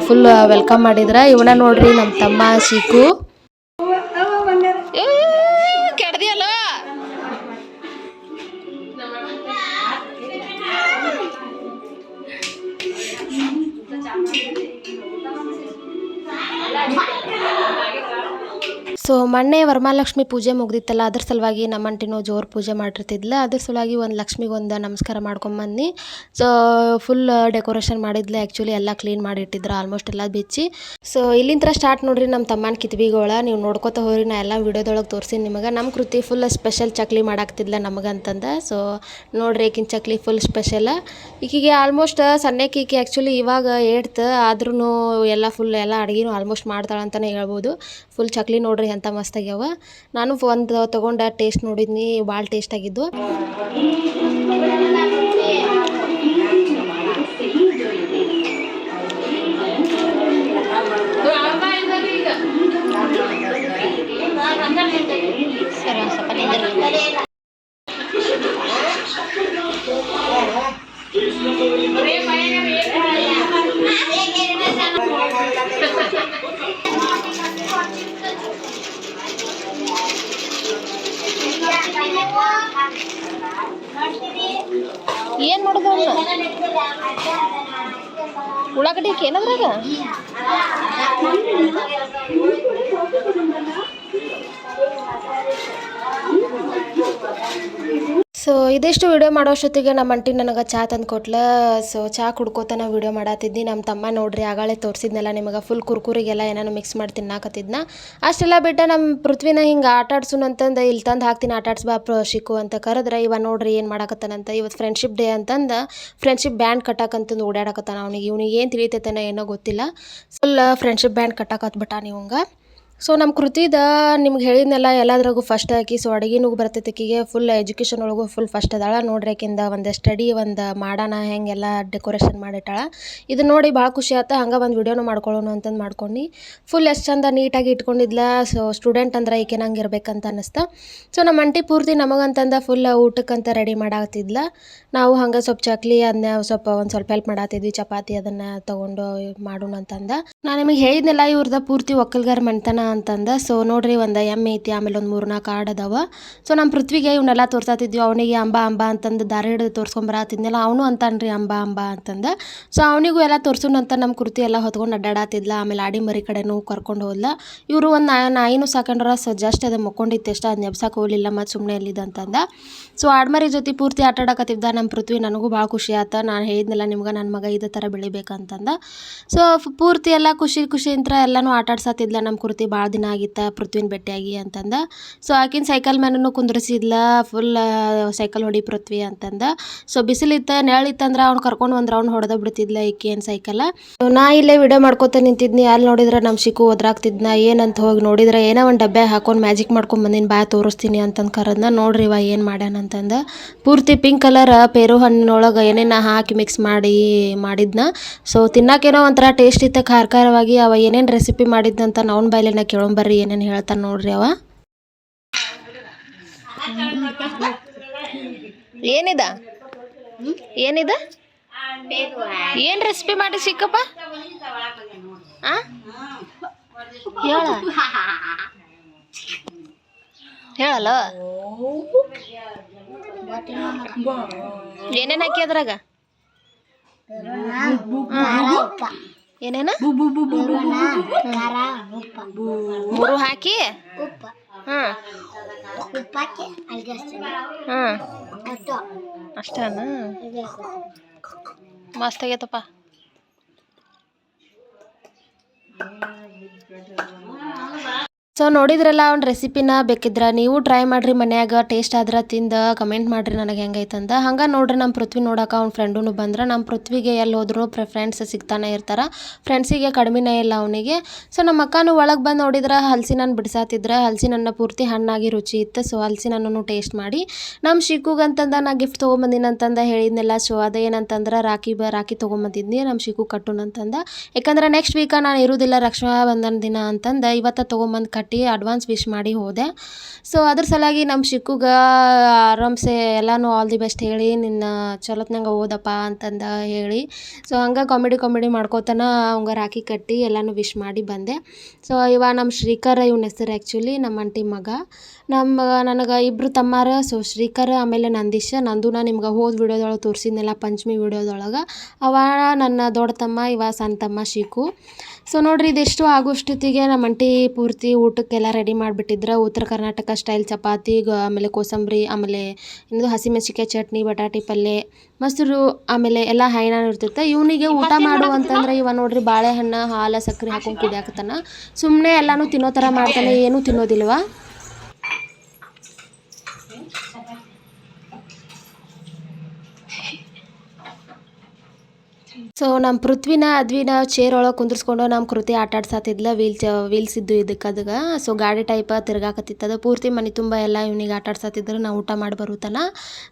ಫುಲ್ ವೆಲ್ಕಮ್ ಮಾಡಿದ್ರೆ. ಇವನ ನೋಡ್ರಿ ನಮ್ಮ ತಮ್ಮ ಶೀಕು. ಸೊ ಮೊನ್ನೆ ವರಮಹಾಲಕ್ಷ್ಮಿ ಪೂಜೆ ಮುಗ್ದಿತ್ತಲ್ಲ, ಅದ್ರ ಸಲುವಾಗಿ ನಮ್ಮ ಅಂಟಿನೂ ಜೋರು ಪೂಜೆ ಮಾಡಿರ್ತಿದ್ಲ ಅದ್ರ ಸಲುವಾಗಿ ಒಂದು ಲಕ್ಷ್ಮಿಗೆ ಒಂದು ನಮಸ್ಕಾರ ಮಾಡ್ಕೊಂಬಂದು ಸೊ ಫುಲ್ ಡೆಕೋರೇಷನ್ ಮಾಡಿದ್ಲು. ಆ್ಯಕ್ಚುಲಿ ಎಲ್ಲ ಕ್ಲೀನ್ ಮಾಡಿಟ್ಟಿದ್ರು ಆಲ್ಮೋಸ್ಟ್ ಎಲ್ಲ ಬಿಚ್ಚಿ. ಸೊ ಇಲ್ಲಿಂದ ಸ್ಟಾರ್ಟ್ ನೋಡ್ರಿ ನಮ್ಮ ತಮ್ಮನ ಕಿತ್ಬಿಗೋಳ. ನೀವು ನೋಡ್ಕೊತ ಹೋಗ್ರಿ, ನಾ ಎಲ್ಲ ವಿಡಿಯೋದೊಳಗೆ ತೋರಿಸಿನಿ ನಿಮಗೆ. ನಮ್ಮ ಕೃತಿ ಫುಲ್ ಸ್ಪೆಷಲ್ ಚಕ್ಲಿ ಮಾಡಾಕ್ತಿದ್ಲ ನಮಗಂತಂದ. ಸೊ ನೋಡ್ರಿ ಈಕಿನ ಚಕ್ಲಿ ಫುಲ್ ಸ್ಪೆಷಲ್ ಈಕಿಗೆ ಆಲ್ಮೋಸ್ಟ್ ಸಣ್ಣಕ್ಕೆ ಆ್ಯಕ್ಚುಲಿ ಇವಾಗ ಏಡ್ತು ಆದ್ರೂ ಎಲ್ಲ ಫುಲ್ ಎಲ್ಲ ಅಡುಗೆನೂ ಆಲ್ಮೋಸ್ಟ್ ಮಾಡ್ತಾಳೆ ಅಂತಲೇ ಹೇಳ್ಬೋದು. ಫುಲ್ ಚಕ್ಲಿ ನೋಡ್ರಿ ಎಂಥ ಮಸ್ತ್ ಆಗ್ಯಾವ. ನಾನು ಒಂದು ತಗೊಂಡ ಟೇಸ್ಟ್ ನೋಡಿದ್ನಿ ಭಾಳ ಟೇಸ್ಟ್ ಆಗಿದ್ದು. ಏನು ಉಳ್ಳಾಗಡ್ಡಿ ಏನದ್ರಾಗ ಇದಿಷ್ಟು ವಿಡಿಯೋ ಮಾಡೋಷ್ಟೊತ್ತಿಗೆ ನಮ್ಮ ಅಂಟಿ ನನಗೆ ಚಹಾ ತಂದು ಕೊಟ್ಲ. ಸೊ ಚಹಾ ಕುಡ್ಕೋತಾನೆ ವಿಡಿಯೋ ಮಾಡತ್ತಿದ್ದಿ ನಮ್ಮ ತಮ್ಮ ನೋಡ್ರಿ, ಆಗಾಳೆ ತೋರಿಸಿದ್ನಲ್ಲ ನಿಮಗೆ ಫುಲ್ ಕುರ್ಕುರಿಗೆಲ್ಲ ಏನಾನು ಮಿಕ್ಸ್ ಮಾಡಿ ತಿನ್ನಾಕತ್ತಿದ್ನ. ಅಷ್ಟೆಲ್ಲ ಬಿಟ್ಟ ನಮ್ಮ ಪೃಥ್ವಿನ ಹಿಂಗೆ ಆಟ ಆಡ್ಸುನ್ ಅಂತಂದು ಇಲ್ಲಿ ತಂದು ಹಾಕ್ತೀನಿ ಆಟ ಆಡ್ಸ್ ಬಾ ಶಿಕು ಅಂತ ಕರೆದ್ರೆ, ಇವ ನೋಡ್ರಿ ಏನು ಮಾಡಾಕತ್ತಾನಂತ ಇವತ್ತು ಫ್ರೆಂಡ್ಶಿಪ್ ಡೇ ಅಂತಂದು ಫ್ರೆಂಡ್ಶಿಪ್ ಬ್ಯಾಂಡ್ ಕಟ್ಟಾಕಂತಂದು ಓಡಾಡಕತ್ತಾನ ಅವ್ನಿಗೆ. ಇವ್ನಿಗೆ ಏನು ತಿಳಿತೈತೇನೋ ಏನೋ ಗೊತ್ತಿಲ್ಲ. ಫುಲ್ ಫ್ರೆಂಡ್ಶಿಪ್ ಬ್ಯಾಂಡ್ ಕಟ್ಟಾಕತ್ಬಿಟ್ಟ ನೀವಂಗೆ ಸೊ ನಮ್ಮ ಕೃತಿದ ನಿಮ್ಗೆ ಹೇಳಿದ್ನೆಲ್ಲ, ಎಲ್ಲದ್ರಾಗೂ ಫಸ್ಟ್ ಹಾಕಿ ಸೊ ಅಡುಗೆನೂ ಬರ್ತೈತೆ ಆಕಿಗೆ ಫುಲ್ ಎಜುಕೇಷನ್ ಒಳಗೂ ಫುಲ್ ಫಸ್ಟ್ ಅದಾಳ. ನೋಡ್ರಿ ಆಕಿಂದ ಒಂದು ಸ್ಟಡಿ ಒಂದು ಮಾಡೋಣ ಹೆಂಗೆಲ್ಲ ಡೆಕೋರೇಷನ್ ಮಾಡಿಟ್ಟಾಳ. ಇದು ನೋಡಿ ಭಾಳ ಖುಷಿ ಆಯ್ತು ಹಂಗೆ ಒಂದು ವಿಡಿಯೋನು ಮಾಡ್ಕೊಳ್ಳೋಣ ಅಂತಂದು ಮಾಡ್ಕೊಂಡು. ಫುಲ್ ಎಷ್ಟು ಚಂದ ನೀಟಾಗಿ ಇಟ್ಕೊಂಡಿದ್ಲ. ಸೊ ಸ್ಟೂಡೆಂಟ್ ಅಂದ್ರೆ ಈಕೆ ನಂಗೆ ಇರ್ಬೇಕಂತ ಅನ್ನಿಸ್ತು ಸೊ ನಮ್ಮ ಅಂಟಿ ಪೂರ್ತಿ ನಮಗಂತಂದ ಫುಲ್ ಊಟಕ್ಕಂತ ರೆಡಿ ಮಾಡಾಕತ್ತಿದ್ಲ. ನಾವು ಹಂಗೆ ಸ್ವಲ್ಪ ಚಕ್ಲಿ ಅದನ್ನ ಸ್ವಲ್ಪ ಒಂದು ಸ್ವಲ್ಪ ಹೆಲ್ಪ್ ಮಾಡಾತಿದ್ವಿ ಚಪಾತಿ ಅದನ್ನು ತೊಗೊಂಡು ಮಾಡೋಣ ಅಂತಂದ ನಾನು ನಿಮಗೆ ಹೇಳಿದ್ನೆಲ್ಲ ಇವ್ರದ್ದು ಪೂರ್ತಿ ಒಕ್ಕಲ್ಗಾರ ಮಣ್ತನ ಅಂತಂದ. ಸೊ ನೋಡ್ರಿ, ಒಂದು ಎಮ್ಮೆ ಐತಿ, ಆಮೇಲೆ ಒಂದು ಮೂರು ನಾಲ್ಕು ಆಡ್ ಅದಾವ. ಸೊ ನಮ್ಮ ಪೃಥ್ವಿಗೆ ಇವನ್ನೆಲ್ಲ ತೋರ್ಸಾತಿದ್ವಿ. ಅವನಿಗೆ ಅಂಬ ಅಂಬ ಅಂತಂದು ದಾರಿ ಹಿಡಿದು ತೋರ್ಸ್ಕೊಂಬರತ್ತಿದ್ನಲ್ಲ ಅವನು ಅಂತಾನ್ರಿ ಅಂಬ ಅಂಬ ಅಂತಂದ. ಸೊ ಅವನಿಗೂ ಎಲ್ಲ ತೋರ್ಸೋಣ ಅಂತ ನಮ್ಮ ಕೃತಿ ಎಲ್ಲ ಹೊತ್ಕೊಂಡು ಅಡ್ಡಾಡತ್ತಿದ್ಲ ಆಮೇಲೆ ಆಡಿ ಮರಿ ಕಡೆನೂ ಕರ್ಕೊಂಡು ಹೋದ್ಲ. ಇವರು ಒಂದು ನಾಯಿ ನಾಯಿನೂ ಸಾಕೊಂಡ್ರ ಸೊ ಜಸ್ಟ್ ಅದು ಮಕ್ಕೊಂಡಿತ್ತು ಎಷ್ಟು ಅದು ನೆಬ್ಸಕ್ಕೆ ಹೋಗಲಿಲ್ಲ ಮತ್ತು ಸುಮ್ಮನೆ ಎಲ್ಲಿದೆ ಅಂತಂದ. ಸೊ ಆಡ್ಮರಿ ಜೊತೆ ಪೂರ್ತಿ ಆಟ ಆಡಕತ್ತಿದ್ದ ನಮ್ಮ ಪೃಥ್ವಿ ನನಗೂ ಭಾಳ ಖುಷಿ ಆತ. ನಾನು ಹೇಳಿದ್ನಲ್ಲ ನಿಮ್ಗೆ ನನ್ನ ಮಗ ಇದೇ ಥರ ಬೆಳಿಬೇಕಂತಂದ. ಸೊ ಪೂರ್ತಿ ಎಲ್ಲ ಖುಷಿ ಖುಷಿಯಿಂದ ಎಲ್ಲನೂ ಆಟ ಆಡ್ಸತ್ತಿದ್ಲ ನಮ್ಮ ಕುರ್ತಿ ಭಾಳ ದಿನ ಆಗಿತ್ತ ಪೃಥ್ವಿನ ಭೇಟಿಯಾಗಿ ಅಂತಂದ. ಸೊ ಆಕಿನ ಸೈಕಲ್ ಮೇಲೂ ಕುಂದ್ರಿಸಿದ್ಲ ಫುಲ್ ಸೈಕಲ್ ಹೊಡಿ ಪೃಥ್ವಿ ಅಂತಂದ. ಸೊ ಬಿಸಿಲಿತ್ತ ನೆರಳಿತ್ತಂದ್ರೆ ಅವ್ನು ಕರ್ಕೊಂಡು ಒಂದು ರೌಂಡ್ ಹೊಡೆದ ಬಿಡ್ತಿದ್ಲ ಈಕಿ ಏನು ಸೊ ನಾ ಇಲ್ಲೇ ವಿಡಿಯೋ ಮಾಡ್ಕೊತ ನಿಂತಿದ್ನಿ. ಅಲ್ಲಿ ನೋಡಿದ್ರೆ ನಮ್ಮ ಶಿಕು ಒದ್ರಾಗ್ತಿದ್ನ, ಏನಂತ ಹೋಗಿ ನೋಡಿದ್ರೆ ಏನೋ ಒಂದು ಡಬ್ಬೆ ಹಾಕೊಂಡು ಮ್ಯಾಜಿಕ್ ಮಾಡ್ಕೊಂಡು ಬಂದಿನಿ, ಬಾಯ್ ತೋರಿಸ್ತೀನಿ ಅಂತಂದು ಕರೆದ್ನ ನೋಡ್ರಿ ಇವ ಏನು ಮಾಡ್ಯಾನ ಅಂತಂದ, ಪೂರ್ತಿ ಪಿಂಕ್ ಕಲರ್ ಪೇರು ಹಣ್ಣಿನೊಳಗೆ ಏನೇನು ಹಾಕಿ ಮಿಕ್ಸ್ ಮಾಡಿ, ಮಾಡಿದ್ನ. ಸೊ ತಿನ್ನಕ್ಕೇನೋ ಒಂಥರ ಟೇಸ್ಟ್ ಇತ್ತು ಖಾರ ಖಾರವಾಗಿ ಅವ ಏನೇನು ರೆಸಿಪಿ ಮಾಡಿದ್ನಂತ ಅವ್ನ ಬಾಯ್ಲಿನ ಕೇಳೋಂಬರ್ರಿ, ಏನೇನು ಹೇಳ್ತಾನೆ ನೋಡ್ರಿ ಅವ. ಏನಿದ? ಏನಿದ? ಏನು ರೆಸಿಪಿ ಮಾಡಿ ಸಿಕ್ಕಪ್ಪ? ಹೇಳ. ಹೇಳಲ್ಲ ಏನೇನು ಹಾಕಿ ಅದ್ರಾಗ? ಏನೇನ? ಮೂರು ಹಾಕಿ? ಹಾಂ. ಹಾಂ. ಅಷ್ಟೇನಾ? ಮಸ್ತ್ ಆಗೈತಪ್ಪ. ಸೊ ನೋಡಿದ್ರಲ್ಲ ಒಂದು ರೆಸಿಪಿನ ಬೇಕಿದ್ರೆ ನೀವು ಟ್ರೈ ಮಾಡಿರಿ ಮನ್ಯಾಗ ಟೇಸ್ಟ್ ಆದ್ರೆ ತಿಂದು ಕಮೆಂಟ್ ಮಾಡಿರಿ ನನಗೆ ಹೆಂಗೈತಂದ. ಹಂಗೆ ನೋಡ್ರಿ ನಮ್ಮ ಪೃಥ್ವಿ ನೋಡೋಕೆ ಅವ್ನ ಫ್ರೆಂಡೂ ಬಂದ್ರೆ. ನಮ್ಮ ಪೃಥ್ವಿಗೆ ಎಲ್ಲಿ ಹೋದ್ರು ಫ್ರೆಂಡ್ಸ್ ಸಿಗ್ತಾನೆ ಇರ್ತಾರೆ. ಫ್ರೆಂಡ್ಸಿಗೆ ಕಡಿಮೆನೇ ಇಲ್ಲ ಅವನಿಗೆ. ಸೊ ನಮ್ಮ ಅಕ್ಕನೂ ಒಳಗೆ ಬಂದು ನೋಡಿದ್ರೆ ಹಲಸಿನನ್ನು ಬಿಡಿಸಾತಿದ್ರೆ. ಹಲಸಿನನ್ನು ಪೂರ್ತಿ ಹಣ್ಣಾಗಿ ರುಚಿ ಇತ್ತು. ಸೊ ಹಲಸಿನನ್ನು ಟೇಸ್ಟ್ ಮಾಡಿ ನಮ್ಮ ಶಿಕುಗಂತಂದ ನಾ ಗಿಫ್ಟ್ ಅಂತಂದ ಹೇಳಿದ್ನೆಲ್ಲ. ಸೊ ಅದೇನಂತಂದ್ರೆ ರಾಖಿ ಬ ರಾಖಿ ತೊಗೊಂಬಂದಿದ್ನಿ. ನಮ್ಮ ಶಿಕು ಕಟ್ಟುನಂತಂದ. ಯಾಕಂದ್ರೆ ನೆಕ್ಸ್ಟ್ ವೀಕ ನಾನು ಇರುವುದಿಲ್ಲ ರಕ್ಷಾಬಂಧನ ದಿನ ಅಂತಂದ. ಇವತ್ತು ತೊಗೊಂಬಂದು ಕಟ್ಟಿ ಅಡ್ವಾನ್ಸ್ ವಿಶ್ ಮಾಡಿ ಹೋದೆ. ಸೊ ಅದ್ರ ಸಲುವಾಗಿ ನಮ್ಮ ಶಿಕ್ಕುಗ ಆರಾಮ್ಸೆ ಎಲ್ಲನೂ ಆಲ್ ದಿ ಬೆಸ್ಟ್ ಹೇಳಿ, ನಿನ್ನ ಚಲೋತ್ನಂಗ ಓದಪ್ಪ ಅಂತಂದ ಹೇಳಿ. ಸೊ ಹಂಗೆ ಕಾಮಿಡಿ ಕಾಮಿಡಿ ಮಾಡ್ಕೋತಾನ ಅವಂಗ ರಾಖಿ ಕಟ್ಟಿ ಎಲ್ಲನೂ ವಿಶ್ ಮಾಡಿ ಬಂದೆ. ಸೊ ಇವಾಗ ನಮ್ಮ ಶ್ರೀಕರ್ ಇವನ ಹೆಸರು ಆ್ಯಕ್ಚುಲಿ ನಮ್ಮ ಅಂಟಿ ಮಗ. ನಮ್ಮ ನನಗೆ ಇಬ್ಬರು ತಮ್ಮಾರ, ಸೊ ಶ್ರೀಕರ, ಆಮೇಲೆ ನಂದೀಶ, ನಂದುನ ನಿಮ್ಗೆ ಹೋದ ವಿಡಿಯೋದೊಳಗೆ ತೋರಿಸಿದ್ನೆಲ್ಲ ಪಂಚಮಿ ವಿಡಿಯೋದೊಳಗೆ. ಅವ ನನ್ನ ದೊಡ್ಡ ತಮ್ಮ, ಇವ ಸಣ್ಣ ತಮ್ಮ ಶಿಕು. ಸೊ ನೋಡ್ರಿ ಇದೆಷ್ಟು ಆಗೋಷ್ಟೊತ್ತಿಗೆ ನಮ್ಮ ಅಂಟಿ ಪೂರ್ತಿ ಊಟಕ್ಕೆಲ್ಲ ರೆಡಿ ಮಾಡಿಬಿಟ್ಟಿದ್ರೆ. ಉತ್ತರ ಕರ್ನಾಟಕ ಸ್ಟೈಲ್ ಚಪಾತಿ ಆಮೇಲೆ ಕೋಸಂಬರಿ, ಆಮೇಲೆ ಇನ್ನೊಂದು ಹಸಿಮೆಣಸಿಕಾಯಿ ಚಟ್ನಿ, ಬಟಾಟಿ ಪಲ್ಯ ಮೊಸರು, ಆಮೇಲೆ ಎಲ್ಲ ಹೈನಾನು ಇರ್ತೈತೆ ಇವನಿಗೆ ಊಟ ಮಾಡು ಅಂತಂದ್ರೆ ಇವ ನೋಡ್ರಿ ಬಾಳೆಹಣ್ಣು, ಹಾಲು, ಸಕ್ಕರೆ ಹಾಕೊಂಡು ಕುಡಿಯಾಕತ್ತಾನ. ಸುಮ್ಮನೆ ಎಲ್ಲಾನು ತಿನ್ನೋ ಥರ ಮಾಡ್ತಾನೆ, ಏನೂ ತಿನ್ನೋದಿಲ್ವ? ಸೊ ನಮ್ಮ ಪೃಥ್ವಿನ, ಅದ್ವಿನ ಚೇರ್ ಒಳಗೆ ಕುಂದಿರ್ಸ್ಕೊಂಡು ನಮ್ಮ ಕೃತಿ ಆಟ ಆಡ್ಸಾತಿದ್ಲ ವೀಲ್ ವೀಲ್ಸ್ ಇದ್ದು ಇದಕ್ಕೆ ಅದಕ್ಕೆ ಸೊ ಗಾಡಿ ಟೈಪ್ ತಿರ್ಗಾಕತ್ತಿತ್ತದ ಪೂರ್ತಿ ಮನೆ ತುಂಬ ಎಲ್ಲ ಇವ್ನಿಗೆ ಆಟ ಆಡ್ಸಾತಿದ್ರು ನಾವು ಊಟ ಮಾಡಿ ಬರುತ್ತಾನ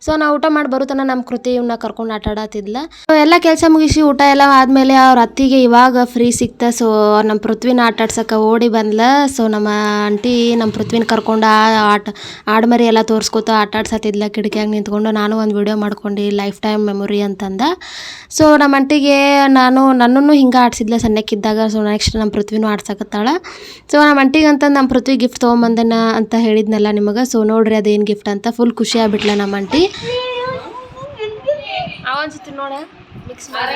ಸೊ ನಾವು ಊಟ ಮಾಡಿ ಬರುತ್ತಾನ ನಮ್ಮ ಕೃತಿ ಇವನ್ನ ಕರ್ಕೊಂಡು ಆಟ ಆಡತ್ತಿದ್ಲ ಸೊ ಎಲ್ಲ ಕೆಲಸ ಮುಗಿಸಿ ಊಟ ಎಲ್ಲ ಆದಮೇಲೆ ಅವ್ರ ಅತ್ತಿಗೆ ಇವಾಗ ಫ್ರೀ ಸಿಕ್ತ. ಸೊ ನಮ್ಮ ಪೃಥ್ವಿನ ಆಟ ಆಡ್ಸಕ್ಕೆ ಓಡಿ ಬಂದ್ಲ. ಸೊ ನಮ್ಮ ಆಂಟಿ ನಮ್ಮ ಪೃಥ್ವಿನ ಕರ್ಕೊಂಡು ಆಟ ಆಡ್ಮರಿ ಎಲ್ಲ ತೋರಿಸ್ಕೊತ ಆಟ ಆಡ್ಸತ್ತಿದ್ಲ ಕಿಟಕಿಯಾಗ ನಿಂತ್ಕೊಂಡು ನಾನು ಒಂದು ವಿಡಿಯೋ ಮಾಡ್ಕೊಂಡು, ಲೈಫ್ ಟೈಮ್ ಮೆಮೊರಿ ಅಂತಂದ. ಸೊ ನಮ್ಮ ಅಂಟಿಗೆ ನಾನು ನನ್ನನ್ನು ಹಿಂಗೆ ಆಡ್ಸಿದ್ಲ ಸಣ್ಣಕ್ಕಿದ್ದಾಗ. ಸೊ ನೆಕ್ಸ್ಟ್ ನಮ್ಮ ಪೃಥ್ವಿನೂ ಆಡ್ಸಕತ್ತಾಳ. ಸೊ ನಮ್ಮ ಅಂಟಿಗೆ ಅಂತ ನಮ್ಮ ಪೃಥ್ವಿ ಗಿಫ್ಟ್ ತೊಗೊಂಬಂದನ ಅಂತ ಹೇಳಿದ್ನಲ್ಲ ನಿಮಗೆ. ಸೊ ನೋಡ್ರಿ ಅದೇನು ಗಿಫ್ಟ್ ಅಂತ. ಫುಲ್ ಖುಷಿ ಆಗ್ಬಿಟ್ಲ ನಮ್ಮ ಅಂಟಿ ಅವನ್ಸಿತ್ತು ನೋಡ ಮಿಕ್ಸ್ ಮಾಡಿ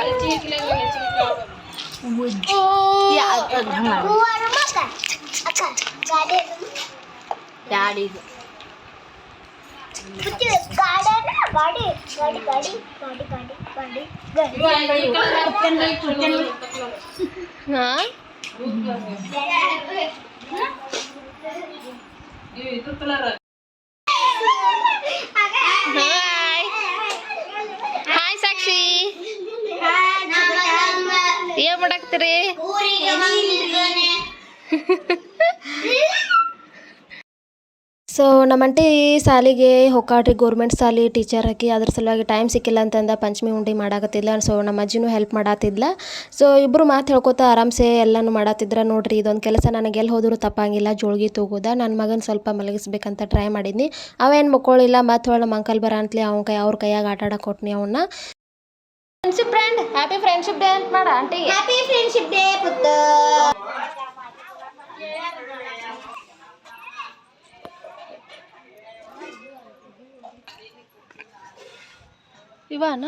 ಗಾಡಿ ಗಾಡಿ ಗಾಡಿ ಗಾಡಿ ಹಾಂ ಹಾಯ್ ಹಾಯ್ ಸಾಕ್ಷಿ ಏನ್ ಮಾಡಾಕ್ತೀರಿ ಸೊ ನಮ್ಮ ಅಂಟಿ ಸಾಲಿಗೆ ಹೊಕ್ಕಾಟ್ರಿ ಗೌರ್ಮೆಂಟ್ ಸಾಲಿ ಟೀಚರ್ ಹಾಕಿ ಅದ್ರ ಸಲುವಾಗಿ ಟೈಮ್ ಸಿಕ್ಕಿಲ್ಲ ಅಂತಂದ ಪಂಚಮಿ ಉಂಡಿ ಮಾಡಾಕತ್ತಿಲ್ಲ ಸೊ ನಮ್ಮ ಅಜ್ಜಿನೂ ಹೆಲ್ಪ್ ಮಾಡಾತಿದ್ಲ. ಸೊ ಇಬ್ಬರು ಮಾತು ಹೇಳ್ಕೊತ ಆರಾಮ್ಸೆ ಎಲ್ಲನೂ ಮಾಡಾತಿದ್ರ. ನೋಡ್ರಿ ಇದೊಂದು ಕೆಲಸ ನನಗೆ ಎಲ್ಲಿ ಹೋದರೂ ತಪ್ಪಂಗಿಲ್ಲ. ಜೋಳ್ಗಿ ತಗೋದ. ನನ್ನ ಮಗನ ಸ್ವಲ್ಪ ಮಲಗಿಸ್ಬೇಕಂತ ಟ್ರೈ ಮಾಡಿದ್ನಿ. ಅವೇನು ಮಕ್ಕೊಳ್ಳಿಲ್ಲ ಮತ್ತೆ ನಮ್ಮ ಮಂಕಲ್ ಬರ ಅಂತಲಿ ಅವ್ನ ಕೈ ಅವ್ರ ಕೈಯಾಗ ಆಟ ಆಡಕ್ಕೆ ಕೊಟ್ನಿ ಅವನ್ನ friendship friend happy friendship day ಅಂತ ಮಾಡ ಆಂಟಿ. ಹ್ಯಾಪಿ ಫ್ರೆಂಡ್ಶಿಪ್ ಡೇ ಪುತ್ತ ಇವಾನ?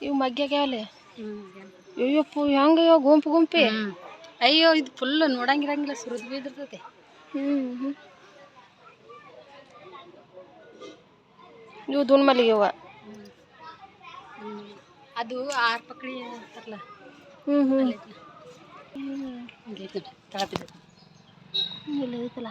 ಇವು ಮಗ್ಗ್ಯಾಗ್ಯಾವಲೆ ಅಯ್ಯಪ್ಪ ಹೆಂಗ ಗುಂಪು ಗುಂಪಿ. ಅಯ್ಯೋ ಇದು ಫುಲ್ ನೋಡಂಗಿರಂಗಿಲ್ಲ ಸುರಿದು ಬಿದ್ದಿರ್ತೈತೆ ಹ್ಮ್ ಇವು ದುನ್ ಮಲ್ಲಿಗೆ ಇವ ಅದು ಆರ್ ಪಕಡಿ ಅಂತಾರಲ್ಲ. ಹ್ಮ್ ಹ್ಞೂ ಹ್ಞೂ ಬಿದ್ದೈತೆ. ಇಲ್ಲ ಐತಲ್ಲ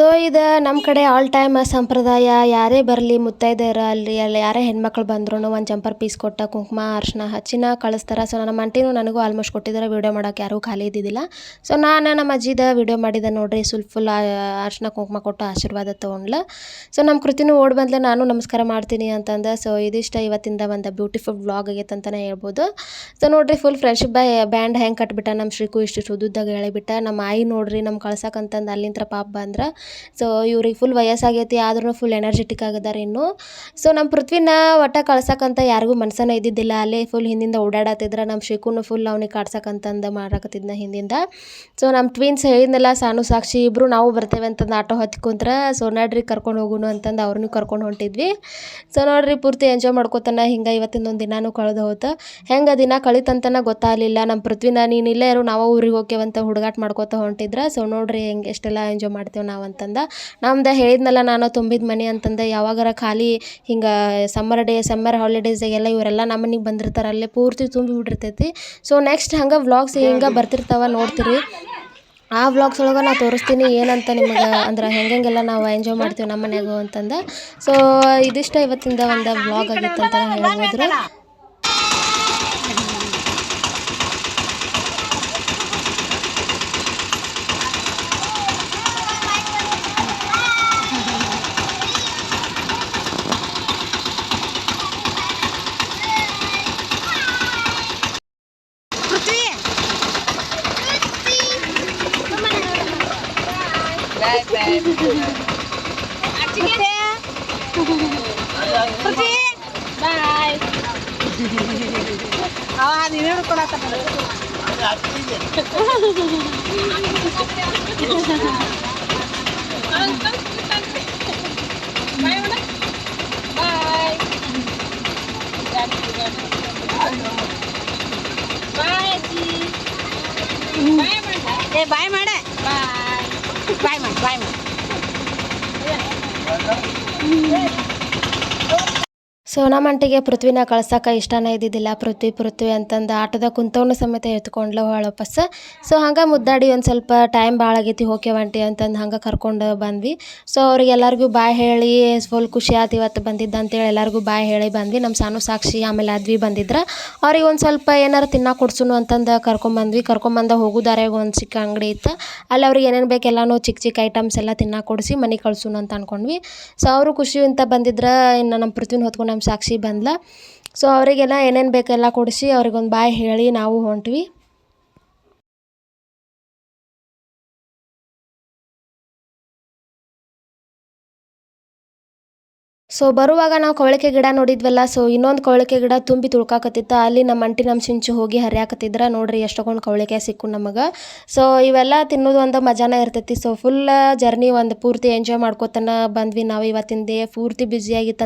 ಸೊ ಇದು ನಮ್ಮ ಕಡೆ ಆಲ್ ಟೈಮ್ ಸಂಪ್ರದಾಯ, ಯಾರೇ ಬರಲಿ ಮುತ್ತೈದೆಯರ ಅಲ್ಲಿ ಅಲ್ಲಿ ಯಾರೇ ಹೆಣ್ಮಕ್ಳು ಬಂದ್ರು ಒಂದು ಜಂಪರ್ ಪೀಸ್ ಕೊಟ್ಟ ಕುಂಕುಮ ಅರ್ಶಿನ ಹಚ್ಚಿನ ಕಳಿಸ್ತಾರೆ. ಸೊ ನಮ್ಮ ಅಂಟಿನೂ ನನಗೂ ಆಲ್ಮೋಸ್ಟ್ ಕೊಟ್ಟಿದ್ದಾರೆ ವೀಡಿಯೋ ಮಾಡೋಕೆ ಯಾರೂ ಖಾಲಿ ಇದ್ದಿದ್ದಿಲ್ಲ. ಸೊ ನಾನು ನಮ್ಮ ಅಜ್ಜಿದ ವೀಡಿಯೋ ಮಾಡಿದ್ದೆ ನೋಡ್ರಿ ಸುಲ್ ಫುಲ್ ಅರ್ಶಿನ ಕುಂಕುಮ ಕೊಟ್ಟು ಆಶೀರ್ವಾದ ತೊಗೊಂಡ್ಲ. ಸೊ ನಮ್ಮ ಕೃತಿನೂ ಓಡ್ ಬಂದ್ಲೆ, ನಾನು ನಮಸ್ಕಾರ ಮಾಡ್ತೀನಿ ಅಂತಂದು. ಸೊ ಇದಿಷ್ಟ ಇವತ್ತಿಂದ ಒಂದು ಬ್ಯೂಟಿಫುಲ್ ವ್ಲಾಗ್ ಆಗೈತೆ ಅಂತಲೇ ಹೇಳ್ಬೋದು. ಸೊ ನೋಡ್ರಿ ಫುಲ್ ಫ್ರೆಂಡ್ಶಿಪ್ ಬೈ ಬ್ಯಾಂಡ್ ಹೆಂಗೆ ಕಟ್ಬಿಟ್ಟ ನಮ್ಮ ಶ್ರೀಕು ಇಷ್ಟು ಉದ್ದುದ್ದಾಗ ಹೇಳಿಬಿಟ್ಟ ನಮ್ಮ ಆಯಿ ನೋಡ್ರಿ ನಮ್ಮ ಕಳ್ಸಕ್ಕಂತಂದು ಅಲ್ಲಿಂದ ಪಾಪ ಬಂದ್ರೆ. ಸೊ ಇವ್ರಿಗೆ ಫುಲ್ ವಯಸ್ಸಾಗೈತಿ ಆದ್ರೂ ಫುಲ್ ಎನರ್ಜೆಟಿಕ್ ಆಗಿದ್ದಾರೆ ಇನ್ನು. ಸೊ ನಮ್ಮ ಪೃಥ್ವಿನ ಒಟ್ಟ ಕಳ್ಸಕ್ಕಂತ ಯಾರಿಗೂ ಮನ್ಸನ ಇದ್ದಿದ್ದಿಲ್ಲ. ಅಲ್ಲೇ ಫುಲ್ ಹಿಂದಿಂದ ಓಡಾಡತ್ತಿದ್ರ ನಮ್ಮ ಶಿಕುನು ಫುಲ್ ಅವ್ನಿಗೆ ಕಾಡ್ಸಕ್ಕಂತಂದು ಮಾಡಾಕತ್ತಿದ್ನ ಹಿಂದಿಂದ. ಸೊ ನಮ್ಮ ಟ್ವಿನ್ಸ್ ಹೇಳಿದ್ನಲ್ಲ, ಸಾನು, ಸಾಕ್ಷಿ ಇಬ್ಬರು ನಾವು ಬರ್ತೇವೆ ಅಂತಂದು ಆಟೋ ಹತ್ತಿ ಕುಂತ್ರ ಸೊ ನಡ್ರಿ ಕರ್ಕೊಂಡು ಹೋಗುನು ಅಂತಂದು ಅವ್ರನ್ನೂ ಕರ್ಕೊಂಡು ಹೊಂಟಿದ್ವಿ. ಸೊ ನೋಡ್ರಿ, ಪೂರ್ತಿ ಎಂಜಾಯ್ ಮಾಡ್ಕೋತಾನ, ಹಿಂಗೆ ಇವತ್ತಿನ ಒಂದು ದಿನಾನು ಕಳೆದು ಹೋತ. ಹೆಂಗೆ ದಿನ ಕಳಿತಂತನ ಗೊತ್ತಾಗಲಿಲ್ಲ. ನಮ್ಮ ಪೃಥ್ವಿನ ನೀನು ಇಲ್ಲೇ ಇರು, ನಾವು ಊರಿಗೆ ಹೋಗ್ಯವಂತ ಹುಡುಗಾಟ ಮಾಡ್ಕೋತ ಹೊಂಟಿದ್ರ. ಸೊ ನೋಡ್ರಿ ಹೆಂಗೆ ಎಷ್ಟೆಲ್ಲ ಎಂಜಾಯ್ ಮಾಡ್ತೇವೆ ನಾವು ಅಂತಂದ. ನಮ್ದು ಹೇಳಿದ್ನಲ್ಲ, ನಾನು ತುಂಬಿದ ಮನೆ ಅಂತಂದು, ಯಾವಾಗಾರ ಖಾಲಿ ಹಿಂಗೆ ಸಮ್ಮರ್ ಡೇ ಸಮ್ಮರ್ ಹಾಲಿಡೇಸಾಗೆಲ್ಲ ಇವರೆಲ್ಲ ನಮ್ಮ ಮನೆಗೆ ಬಂದಿರ್ತಾರೆ, ಅಲ್ಲೇ ಪೂರ್ತಿ ತುಂಬಿ ಬಿಟ್ಟಿರ್ತೈತಿ. ಸೊ ನೆಕ್ಸ್ಟ್ ಹಂಗೆ ವ್ಲಾಗ್ಸ್ ಹಿಂಗೆ ಬರ್ತಿರ್ತಾವ ನೋಡ್ತೀರಿ. ಆ ವ್ಲಾಗ್ಸ್ ಒಳಗೆ ನಾ ತೋರಿಸ್ತೀನಿ ಏನಂತ ನಿಮಗೆ, ಅಂದ್ರೆ ಹೆಂಗೆಲ್ಲ ನಾವು ಎಂಜಾಯ್ ಮಾಡ್ತೀವಿ ನಮ್ಮ ಮನೆಗೂ ಅಂತಂದು. ಸೊ ಇದಿಷ್ಟ ಇವತ್ತಿಂದ ಒಂದು ವ್ಲಾಗ್ ಆಗಿತ್ತು ಅಂತ ಹೇಳ್ಬೋದ್ರು ಬಾಯ್ ಅವ ನೀವೇ ಕೊಡತ್ತ ಏ ಬಾಯ್ ಮಾಡ. ಬಾಯ್. ಮಾಡಿ ಬಾಯ್ ಮಾಡಿ. ಸೊ ನಮ್ಮ ಅಂಟಿಗೆ ಪೃಥ್ವಿನ ಕಳ್ಸೋಕೆ ಇಷ್ಟನೇ ಇದ್ದಿದ್ದಿಲ್ಲ. ಪೃಥ್ವಿ ಪೃಥ್ವಿ ಅಂತಂದು ಆಟದ ಕುಂತವನು ಸಮೇತ ಎತ್ಕೊಂಡ್ಲು ವಾಪಸ್ ಸೊ, ಹಂಗೆ ಮುದ್ದಾಡಿ ಒಂದು ಸ್ವಲ್ಪ ಟೈಮ್ ಭಾಳ ಆಗೈತಿ ಹೋಕೆ ಒಂಟಿ ಅಂತಂದು ಹಂಗೆ ಕರ್ಕೊಂಡು ಬಂದ್ವಿ. ಸೊ, ಅವ್ರಿಗೆ ಎಲ್ಲರಿಗೂ ಬಾಯ್ ಹೇಳಿ ಫುಲ್ ಖುಷಿ ಆತು ಇವತ್ತು ಬಂದಿದ್ದ ಅಂತೇಳಿ ಎಲ್ಲರಿಗೂ ಬಾಯ್ ಹೇಳಿ ಬಂದ್ವಿ. ನಮ್ಮ ಸಾನು ಸಾಕ್ಷಿ ಆಮೇಲೆ ಅದ್ವಿ ಬಂದಿದ್ರೆ. ಅವ್ರಿಗೆ ಒಂದು ಸ್ವಲ್ಪ ಏನಾರು ತಿನ್ನೋ ಕೊಡ್ಸುನು ಅಂತಂದು ಕರ್ಕೊಂಬಂದ್ವಿ ಕರ್ಕೊಂಬಂದ ಹೋಗುದಾರೆ ಒಂದು ಚಿಕ್ಕ ಅಂಗಡಿ ಇತ್ತು. ಅಲ್ಲಿ ಅವ್ರಿಗೆ ಏನೇನು ಬೇಕು ಎಲ್ಲನೂ ಚಿಕ್ಕ ಚಿಕ್ಕ ಐಟಮ್ಸ್ ಎಲ್ಲ ತಿನ್ನೋ ಕೊಡಿಸಿ ಮನೆ ಕಳ್ಸುನು ಅಂತ ಅಂದ್ಕೊಂಡ್ವಿ ಸೊ, ಅವರು ಖುಷಿ ಅಂತ ಬಂದಿದ್ರೆ ಇನ್ನು ನಮ್ಮ ಪೃಥ್ವಿನ ಹೊತ್ಕೊಂಡು ಸಾಕ್ಷಿ ಬಂದ್ಲ. ಸೊ ಅವರಿಗೆಲ್ಲ ಏನೇನು ಬೇಕೆಲ್ಲ ಕೊಡಿಸಿ ಅವ್ರಿಗೊಂದು ಬಾಯ್ ಹೇಳಿ ನಾವು ಹೊಂಟ್ವಿ. ಸೊ ಬರುವಾಗ ನಾವು ಕವಳಿಕೆ ಗಿಡ ನೋಡಿದ್ವಲ್ಲ ಸೊ ಇನ್ನೊಂದು ಕವಳಿಕೆ ಗಿಡ ತುಂಬಿ ತುಳ್ಕಾಕತ್ತಿತ್ತು. ಅಲ್ಲಿ ನಮ್ಮ ಅಂಟಿ ನಮ್ಮ ಸಿಂಚು ಹೋಗಿ ಹರಿಯಾಕತ್ತಿದ್ರ. ನೋಡ್ರಿ ಎಷ್ಟೊಂದು ಕವಳಿಕೆ ಸಿಕ್ಕು ನಮಗೆ. ಸೊ ಇವೆಲ್ಲ ತಿನ್ನೋದು ಒಂದು ಮಜಾನ ಇರ್ತೈತಿ. ಸೊ ಫುಲ್ ಜರ್ನಿ ಒಂದು ಪೂರ್ತಿ ಎಂಜಾಯ್ ಮಾಡ್ಕೋತನ ಬಂದ್ವಿ ನಾವು ಇವತ್ತಿನ ಡೇ ಪೂರ್ತಿ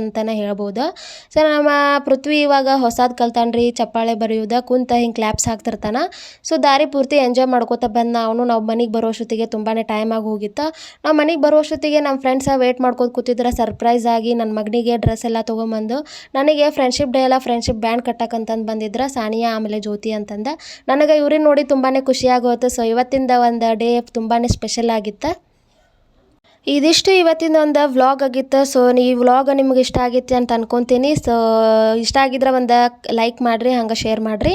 ಅಂತಾನೆ ಹೇಳ್ಬೋದು. ಸೊ ನಮ್ಮ ಪೃಥ್ವಿ ಇವಾಗ ಹೊಸದು ಕಲ್ತಾನ್ರಿ. ಚಪ್ಪಾಳೆ ಬರೆಯೋದ. ಕುಂತ ಹಿಂಗೆ ಕ್ಲಾಪ್ಸ್ ಹಾಕ್ತಿರ್ತಾನೆ. ಸೊ ದಾರಿ ಪೂರ್ತಿ ಎಂಜಾಯ್ ಮಾಡ್ಕೋತ ಬಂದ ನಾವು ನಾವು ಮನೆಗೆ ಬರೋಷ್ಟೊತ್ತಿಗೆ ತುಂಬಾ ಟೈಮ್ ಆಗಿ ಹೋಗಿತ್ತು. ನಾವು ಮನೆಗೆ ಬರೋಷ್ಟೊತ್ತಿಗೆ ನಮ್ಮ ಫ್ರೆಂಡ್ಸ ವೇಟ್ ಮಾಡ್ಕೊಂಡು ಕೂತಿದ್ರೆ. ಸರ್ಪ್ರೈಸ್ ಆಗಿ ನನ್ನ ಮಗನಿಗೆ ಡ್ರೆಸ್ ಎಲ್ಲ ತೊಗೊಂಬಂದು ನನಗೆ ಫ್ರೆಂಡ್ಶಿಪ್ ಡೇ ಎಲ್ಲ ಫ್ರೆಂಡ್ಶಿಪ್ ಬ್ಯಾಂಡ್ ಕಟ್ಟಕ್ಕಂತಂದು ಬಂದಿದ್ರೆ ಸಾನಿಯಾ, ಆಮೇಲೆ ಜ್ಯೋತಿ ಅಂತಂದ. ನನಗೆ ಇವ್ರನ್ನ ನೋಡಿ ತುಂಬಾ ಖುಷಿ ಆಗೋತು. ಸೊ ಇವತ್ತಿಂದ ಒಂದು ಡೇ ತುಂಬಾ ಸ್ಪೆಷಲ್ ಆಗಿತ್ತು. ಇದಿಷ್ಟು ಇವತ್ತಿನ ಒಂದು ವ್ಲಾಗ್ ಆಗಿತ್ತು. ಸೊ ಈ ವ್ಲಾಗ್ ನಿಮ್ಗೆ ಇಷ್ಟ ಆಗಿತ್ತು ಅಂತ ಅನ್ಕೊತೀನಿ. ಸೊ ಇಷ್ಟ ಆಗಿದ್ರೆ ಒಂದು ಲೈಕ್ ಮಾಡಿರಿ, ಹಂಗೆ ಶೇರ್ ಮಾಡಿರಿ.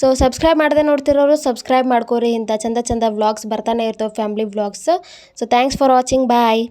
ಸೊ ಸಬ್ಸ್ಕ್ರೈಬ್ ಮಾಡದೆ ನೋಡ್ತಿರೋರು ಸಬ್ಸ್ಕ್ರೈಬ್ ಮಾಡ್ಕೋರಿ. ಇಂಥ ಚಂದ ಚಂದ ವ್ಲಾಗ್ಸ್ ಬರ್ತಾನೆ ಇರ್ತವೆ family vlogs so thanks for watching bye